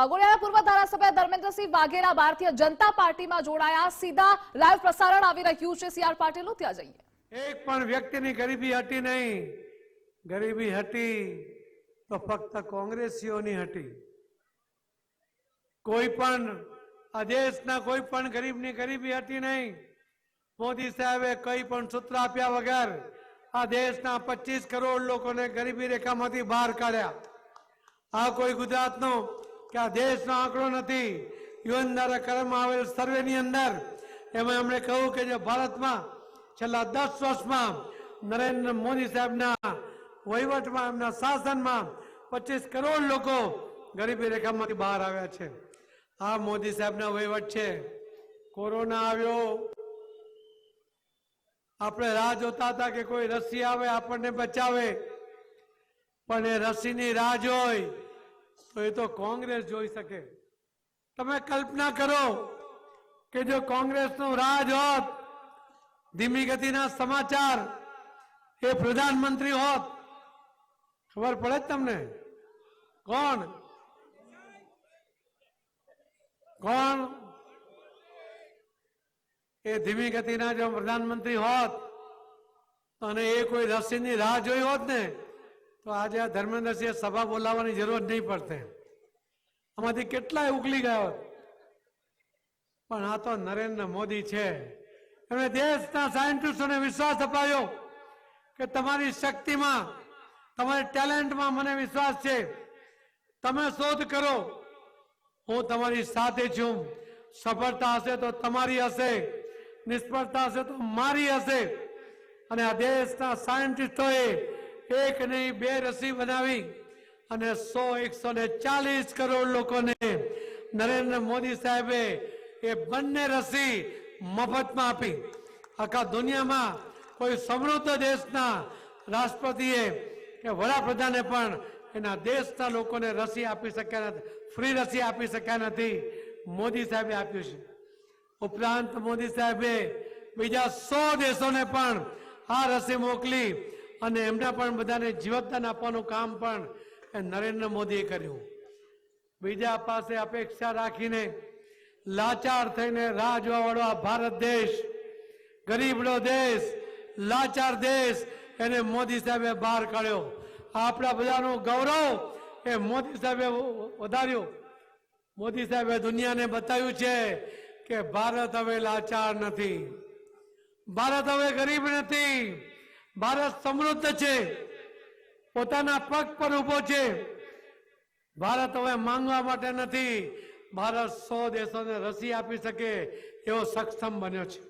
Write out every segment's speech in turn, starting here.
વાઘોડિયાના પૂર્વ ધારાસભ્ય ધર્મેન્દ્રસિંહ વાઘેલા ભારતીય જનતા પાર્ટીમાં જોડાયા. સીધા લાઈવ પ્રસારણ આવી રહ્યું છે. સીઆર પાટીલનું ત્યાં જઈએ. એક પણ વ્યક્તિની ગરીબી હતી નહીં. ગરીબી હતી તો ફક્ત કોંગ્રેસીઓની હતી. કોઈ પણ, આ દેશના કોઈ પણ ગરીબની ગરીબી હતી નહીં. મોદી સાહેબે કઈ પણ સૂત્ર આપ્યા વગર આ દેશના પચીસ કરોડ લોકોને ગરીબી રેખામાંથી બહાર કાઢ્યા. આ કોઈ ગુજરાતનો કે આ દેશનો આંકડો નથી. યુએન દ્વારા કરવામાં આવેલ સર્વેની અંદર એમાં એમણે કહ્યું કે જે ભારતમાં છેલ્લા દસ વર્ષમાં નરેન્દ્ર મોદી સાહેબના વહીવટમાં, એમના શાસનમાં પચીસ કરોડ લોકો ગરીબી રેખામાંથી બહાર આવ્યા છે. આ મોદી સાહેબના વહીવટ છે. કોરોના આવ્યો. આપણે રાહ જોતા હતા કે કોઈ રસી આવે, આપણને બચાવે. પણ એ રસીની રાહ જોઈ તો એ તો કોંગ્રેસ જોઈ શકે. તમે કલ્પના કરો કે જો કોંગ્રેસનો રાજ હોત, ધીમી ગતિના સમાચાર, એ પ્રધાનમંત્રી હોત, ખબર પડે જ તમને? કોણ? કોણ? એ ધીમી ગતિના જો પ્રધાનમંત્રી હોત અને એ કોઈ રસીની રાહ જોઈ હોત ને તો આજે આ ધર્મેન્દ્રસિંહ સભા બોલાવવાની જરૂર નહીં પડતે. આમાંથી કેટલાય ઉકલી ગયા પણ આ તો નરેન્દ્ર મોદી છે. એમણે દેશના સાયન્ટિસ્ટોને વિશ્વાસ અપાયો કે તમારી શક્તિમાં, તમારી ટેલેન્ટમાં મને વિશ્વાસ છે. તમે શોધ કરો. હું તમારી સાથે છું. સફળતા હશે તો તમારી હશે. નિષ્ફળતા હશે તો મારી હશે. અને આ દેશના સાયન્ટિસ્ટોએ એક નહીં, બે રસી બનાવી અને સો એકસો ને ચાલીસ કરોડ લોકોને નરેન્દ્ર મોદી સાહેબે એ બંને રસી મફતમાં આપી. આખા દુનિયામાં કોઈ સમૃદ્ધ દેશના રાષ્ટ્રપતિએ કે વડાપ્રધાને પણ એના દેશના લોકોને રસી આપી શક્યા નથી, ફ્રી રસી આપી શક્યા નથી, મોદી સાહેબે આપ્યું છે. ઉપરાંત મોદી સાહેબે બીજા સો દેશોને પણ આ રસી મોકલી અને એમને પણ બધાને જીવતદાન આપવાનું કામ પણ નરેન્દ્ર મોદીએ કર્યું. બીજા પાસે અપેક્ષા રાખીને લાચાર થઈને રાહ જોવા વાળો આ ભારત દેશ, ગરીબનો દેશ, લાચાર દેશ, એને મોદી સાહેબે બહાર કાઢ્યો. આપણા બધાનું ગૌરવ એ મોદી સાહેબે વધાર્યું. મોદી સાહેબે દુનિયાને બતાવ્યું છે કે ભારત હવે લાચાર નથી. ભારત હવે ગરીબ નથી. ભારત સમૃદ્ધ છે. પોતાના પગ પર ઊભો છે. ભારત હવે માંગવા માટે નથી. ભારત સો દેશોને રસી આપી શકે એવો સક્ષમ બન્યો છે.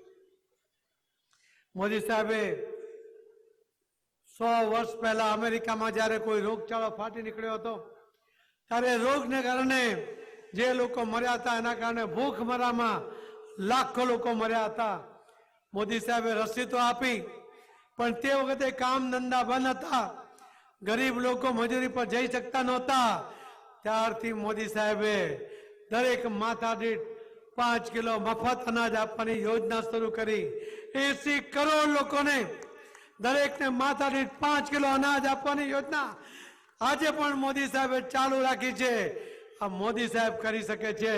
મોદી સાહેબે સો વર્ષ પહેલા અમેરિકામાં જ્યારે કોઈ રોગચાળો ફાટી નીકળ્યો હતો, ત્યારે રોગને કારણે જે લોકો મર્યા હતા, એના કારણે ભૂખ મરામાં લાખો લોકો મર્યા હતા. મોદી સાહેબે રસી તો આપી પણ તે વખતે કામ ધંધા બંધ હતા. ગરીબ લોકો મજૂરી પર જઈ શકતા નહોતા. ત્યારથી મોદી સાહેબે દરેક માથા દીઠ પાંચ કિલો મફત અનાજ આપવાની યોજના શરૂ કરી. એસી કરોડ લોકોને દરેકને માથા દીઠ પાંચ કિલો અનાજ આપવાની યોજના આજે પણ મોદી સાહેબે ચાલુ રાખી છે. આ મોદી સાહેબ કરી શકે છે.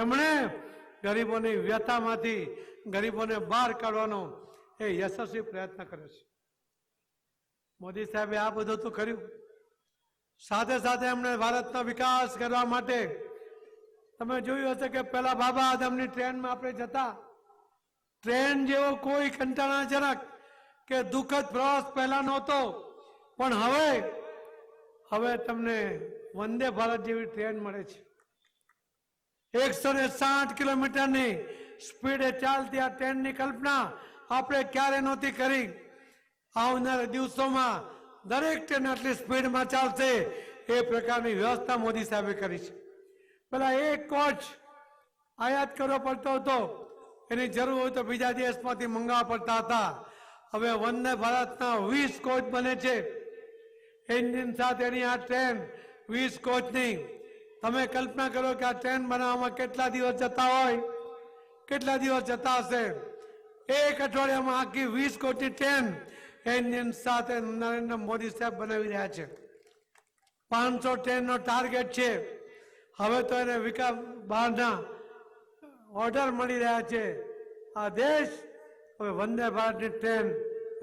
એમણે ગરીબોની વ્યથામાંથી ગરીબોને બહાર કાઢવાનો એ યશસ્વી પ્રયત્ન કર્યો છે. મોદી સાહેબે આ બધું તો કર્યું. સાથે સાથે એમણે ભારતનો વિકાસ કરવા માટે તમે જોયું હશે કે પેલા બાબા આદમની ટ્રેનમાં આપણે જતા, ટ્રેન જેવો કોઈ કંટાળાજનક કે દુઃખદ પ્રવાસ પહેલા નહોતો, પણ હવે હવે તમને વંદે ભારત જેવી ટ્રેન મળે છે. એકસો ને સાઠ કિલોમીટરની સ્પીડે ચાલતી આ ટ્રેનની કલ્પના આપણે ક્યારે નહોતી કરી? આવનારા દિવસોમાં દરેક ટ્રેન આટલી સ્પીડમાં ચાલશે. એ પ્રકારની વ્યવસ્થા મોદી સાહેબે કરી છે. પેલા એક કોચ આયાત કરવો પડતો હતો. એની જરૂર હોય તો બીજા દેશમાંથી મંગાવવા પડતા હતા. હવે વંદે ભારતના વીસ કોચ બને છે. એન્જિન સાથેની આ ટ્રેન વીસ કોચની તમે કલ્પના કરો કે આ ટ્રેન બનાવવામાં કેટલા દિવસ જતા હોય? કેટલા દિવસ જતા હશે? એક અઠવાડિયામાં આખી વીસ કોટી ટ્રેન એની સાથે નરેન્દ્ર મોદી સાહેબ બનાવી રહ્યા છે. પાંચસો ટ્રેનનો ટાર્ગેટ છે. હવે તો એને વિકાસ બહારના ઓર્ડર મળી રહ્યા છે. આ દેશ હવે વંદે ભારતની ટ્રેન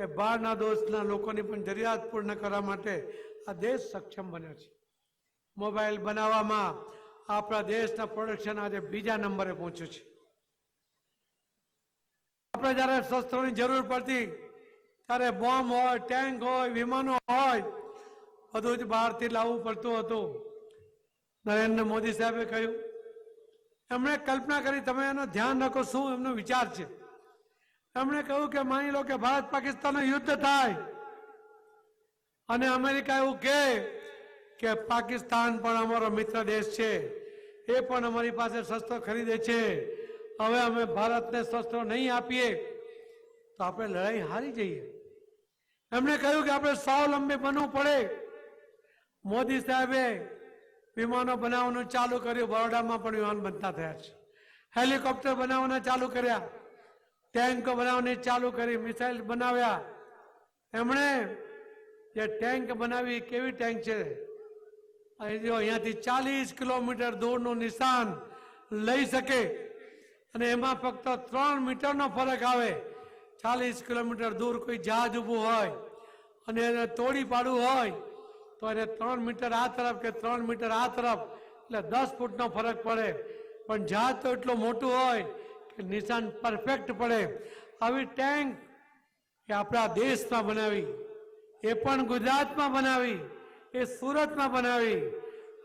એ બહારના દોષના લોકોની પણ જરૂરિયાત પૂર્ણ કરવા માટે આ દેશ સક્ષમ બન્યો છે. મોબાઈલ બનાવવામાં આપણા દેશના પ્રોડક્શન આજે બીજા નંબરે પહોંચ્યું છે. આપણે જ્યારે શસ્ત્રોની જરૂર પડતી, ત્યારે બોમ્બ હોય, ટેન્ક હોય, વિમાનો હોય, બધું જ બહારથી લાવવું પડતું હતું. નરેન્દ્ર મોદી સાહેબે કહ્યું, એમણે કલ્પના કરી, તમે એનો ધ્યાન રાખો શું એમનો વિચાર છે. એમણે કહ્યું કે, માની લો કે ભારત પાકિસ્તાનનું યુદ્ધ થાય અને અમેરિકા એવું કહે કે, પાકિસ્તાન પણ અમારો મિત્ર દેશ છે. એ પણ અમારી પાસે શસ્ત્રો ખરીદે છે. હવે અમે ભારતને શસ્ત્રો નહીં આપીએ, તો આપણે લડાઈ હારી જઈએ. એમણે કહ્યું કે આપણે સ્વાવલંબી બનવું પડે. મોદી સાહેબે વિમાનો બનાવવાનું ચાલુ કર્યું, બરોડામાં પણ વિમાન બનતા થયા છે. હેલિકોપ્ટર બનાવવાના ચાલુ કર્યા. ટેન્કો બનાવવાની ચાલુ કરી, મિસાઇલ બનાવ્યા. એમણે જે ટેન્ક બનાવી કેવી ટેન્ક છે? અહીંયાથી ચાલીસ કિલોમીટર દૂરનું નિશાન લઈ શકે અને એમાં ફક્ત ત્રણ મીટરનો ફરક આવે. ચાલીસ કિલોમીટર દૂર કોઈ જહાજ ઊભું હોય અને એને તોડી પાડવું હોય, તો એને ત્રણ મીટર આ તરફ કે ત્રણ મીટર આ તરફ, એટલે દસ ફૂટનો ફરક પડે. પણ જહાજ તો એટલું મોટું હોય કે નિશાન પરફેક્ટ પડે. આવી ટેન્ક એ આપણા દેશમાં બનાવી, એ પણ ગુજરાતમાં બનાવી, એ સુરતમાં બનાવી.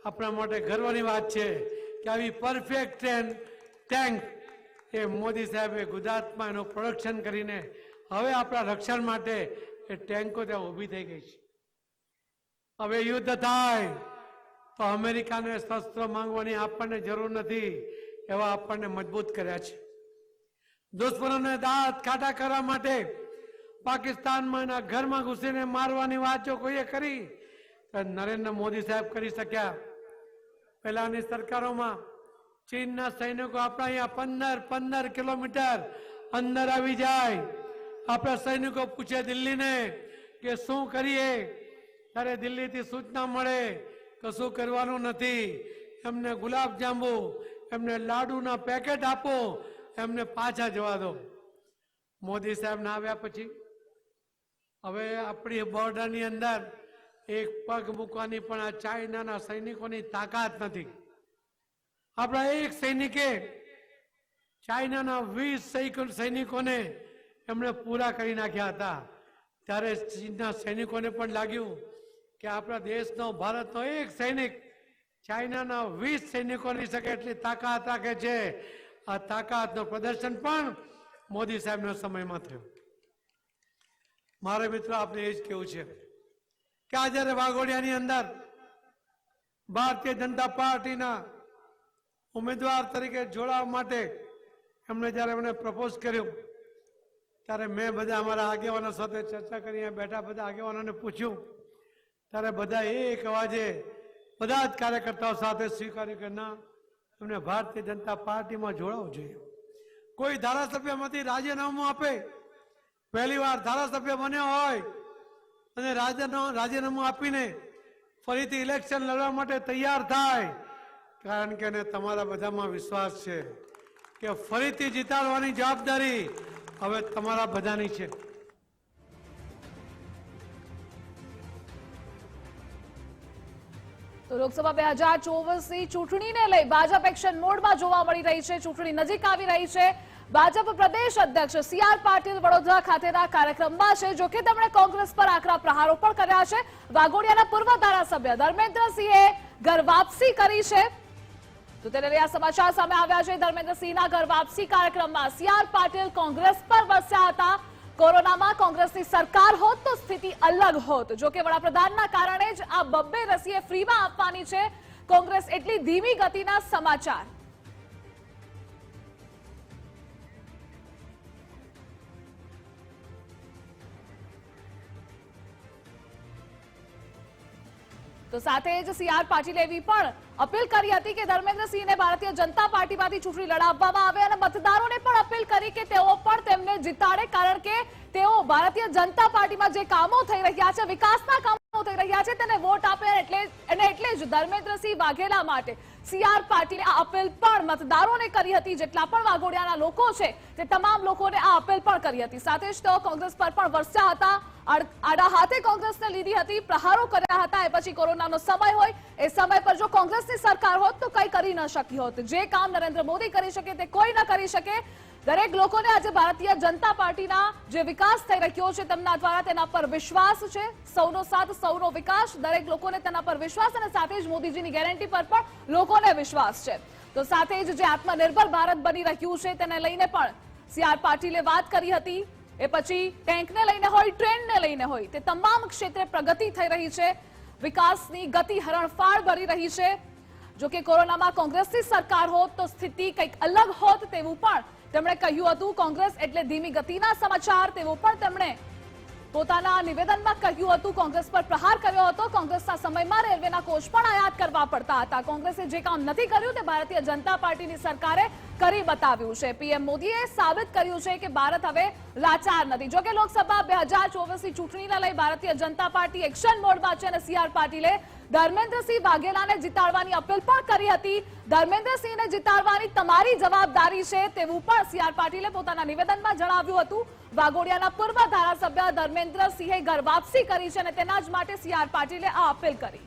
આપણા માટે ગર્વની વાત છે કે આવી પરફેક્ટ ટ્રેન ટેન્ક એ મોદી સાહેબે ગુજરાતમાં એનું પ્રોડક્શન કરીને હવે આપણા રક્ષણ માટે એ ટેન્કો ત્યાં ઊભી થઈ ગઈ છે. હવે યુદ્ધ થાય તો અમેરિકાને શસ્ત્ર માંગવાની આપણને જરૂર નથી એવા આપણને મજબૂત કર્યા છે. દુશ્મનોને દાંત ખાટા કરવા માટે પાકિસ્તાનમાં એના ઘરમાં ઘૂસીને મારવાની વાત જો કોઈએ કરી, તો નરેન્દ્ર મોદી સાહેબ કરી શક્યા. પહેલાની સરકારોમાં ચીનના સૈનિકો આપણા અહીંયા પંદર પંદર કિલોમીટર અંદર આવી જાય. આપણા સૈનિકો પૂછે દિલ્હીને કે શું કરીએ? ત્યારે દિલ્હીથી સૂચના મળે કશું કરવાનું નથી. એમને ગુલાબ જાંબુ, એમને લાડુના પેકેટ આપો, એમને પાછા જવા દો. મોદી સાહેબ ના આવ્યા પછી હવે આપણી બોર્ડરની અંદર એક પગ મૂકવાની પણ આ ચાઇનાના સૈનિકોની તાકાત નથી. આપણા એક સૈનિકે ચાઇનાના વીસ સૈનિકોને એમણે પૂરા કરી નાખ્યા હતા. ત્યારે ચીનના સૈનિકોને પણ લાગ્યું કે આપણા દેશનો ભારતનો એક સૈનિક ચાઇનાના વીસ સૈનિકોની શકે એટલી તાકાત રાખે છે. આ તાકાતનું પ્રદર્શન પણ મોદી સાહેબના સમયમાં થયું. મારે મિત્રો આપણે એ જ કેવું છે કે આ જ્યારે વાઘોડિયાની અંદર ભારતીય જનતા પાર્ટીના ઉમેદવાર તરીકે જોડાવા માટે એમણે જ્યારે એમણે પ્રપોઝ કર્યું, ત્યારે મેં બધા અમારા આગેવાનો સાથે ચર્ચા કરી બેઠા બધા આગેવાનોને પૂછ્યું. ત્યારે બધા એક અવાજે બધા જ કાર્યકર્તાઓ સાથે સ્વીકાર્યું કે ના, એમને ભારતીય જનતા પાર્ટીમાં જોડાવવું જોઈએ. કોઈ ધારાસભ્યમાંથી રાજીનામું આપે, પહેલી વાર ધારાસભ્ય બન્યો હોય, અને રાજીનામું આપીને ફરીથી ઇલેક્શન લડવા માટે તૈયાર થાય કારણ કે એને તમારા બધામાં વિશ્વાસ છે કે ફરીથી જીતાડવાની જવાબદારી હવે તમારા બધાની છે. તો લોકસભા બે હજાર ચોવીસની ચૂંટણીને લઈ ભાજપ એક્શન મોડમાં જોવા મળી રહી છે. ચૂંટણી નજીક આવી રહી છે. ભાજપ પ્રદેશ અધ્યક્ષ સી આર પાટીલ વડોદરા ખાતેના કાર્યક્રમમાં છે. જોકે તેમણે કોંગ્રેસ પર આકરા પ્રહારો પણ કર્યા છે. વાઘોડિયાના પૂર્વ ધારાસભ્ય ધર્મેન્દ્રસિંહે ઘર વાપસી કરી છે. તો લઈ આ સમાચાર સામે આવ્યા છે. ધર્મેન્દ્રસિંહના ઘર વાપસી કાર્યક્રમમાં સીઆર પાટીલ કોંગ્રેસ પર વસ્યા હતા. કોરોનામાં કોંગ્રેસની સરકાર હોત તો સ્થિતિ અલગ હોત. જોકે વડાપ્રધાનના કારણે જ આ બબ્બે રસીએ ફ્રીમાં આપવાની છે. કોંગ્રેસ એટલી ધીમી ગતિના સમાચાર. તો સાથે જ સી આર પાટીલે એવી પણ અપીલ કરી હતી કે ધર્મેન્દ્રસિંહને ભારતીય જનતા પાર્ટીમાંથી ચૂંટણી લડાવવામાં આવે અને મતદારોને પણ અપીલ કરી કે તેઓ પણ તેમને જીતાડે, કારણ કે તેઓ ભારતીય જનતા પાર્ટીમાં જે કામો થઈ રહ્યા છે, વિકાસના કામો થઈ રહ્યા છે તેને વોટ આપે એટલે અને એટલે જ ધર્મેન્દ્રસિંહ વાઘેલા માટે સીઆર પાટીલે આ અપીલ પણ મતદારોને કરી હતી, જેટલા પણ વાઘોડિયાના લોકો છે તે તમામ લોકોને આ અપીલ પણ કરી હતી. સાથે જ તેઓ કોંગ્રેસ પર પણ વરસ્યા હતા આડા હાથે કોંગ્રેસને લીધી હતી, પ્રહારો કર્યા હતા, એ પછી કોરોનાનો સમય હોય, એ સમય પર જો કોંગ્રેસની સરકાર હોત તો કંઈ કરી ન શકી હોત. જે કામ નરેન્દ્ર મોદી કરી શકે તે કોઈ ન કરી શકે. દરેક લોકોને આજે ભારતીય જનતા પાર્ટીના જે વિકાસ થઈ રહ્યો છે તેમના દ્વારા તેના પર વિશ્વાસ છે. સૌનો સાથ, સૌનો વિકાસ. દરેક લોકોને તેના પર વિશ્વાસ અને સાથે જ મોદીજીની ગેરંટી પર પણ લોકોને વિશ્વાસ છે. તો સાથે જ જે આત્મનિર્ભર ભારત બની રહ્યું છે તેને લઈને પણ સી આર પાટીલે વાત કરી હતી. એ પછી ટેન્કને લઈને હોય, ટ્રેનને લઈને હોય, તે તમામ ક્ષેત્રે પ્રગતિ થઈ રહી છે. વિકાસની ગતિ હરણફાળ ભરી રહી છે. જોકે કોરોનામાં કોંગ્રેસની સરકાર હોત તો સ્થિતિ કંઈક અલગ હોત તેવું પણ તેમણે કહ્યું હતું, કોંગ્રેસ એટલે ધીમી ગતિના સમાચાર. તેવો પણ તેમણે પોતાના નિવેદનમાં કહ્યું હતું, કોંગ્રેસ પર પ્રહાર કર્યો હતો. કોંગ્રેસના સમયમાં રેલવેના કોચ પણ આયાત કરવા પડતા હતા. કોંગ્રેસે જે કામ નથી કર્યું તે ભારતીય જનતા પાર્ટીની સરકારે કરી બતાવ્યું છે. પીએમ મોદીએ સાબિત કર્યું છે કે ભારત હવે લાચાર નથી. જોકે લોકસભા બે હજાર ચોવીસની ચૂંટણીને લઈ ભારતીય જનતા પાર્ટી એક્શન મોડમાં છે અને સીઆર પાટીલે ધર્મેન્દ્રસિંહ વાઘેલાને જીતાડવાની અપીલ પણ કરી હતી. ધર્મેન્દ્રસિંહને જીતાડવાની તમારી જવાબદારી છે તેવું પણ સીઆર પાટીલે પોતાના નિવેદનમાં જણાવ્યું હતું. વાઘોડિયાના પૂર્વ ધારાસભ્ય ધર્મેન્દ્રસિંહે ઘર વાપસી કરી છે અને તેના જ માટે સીઆર પાટીલે આ અપીલ કરી.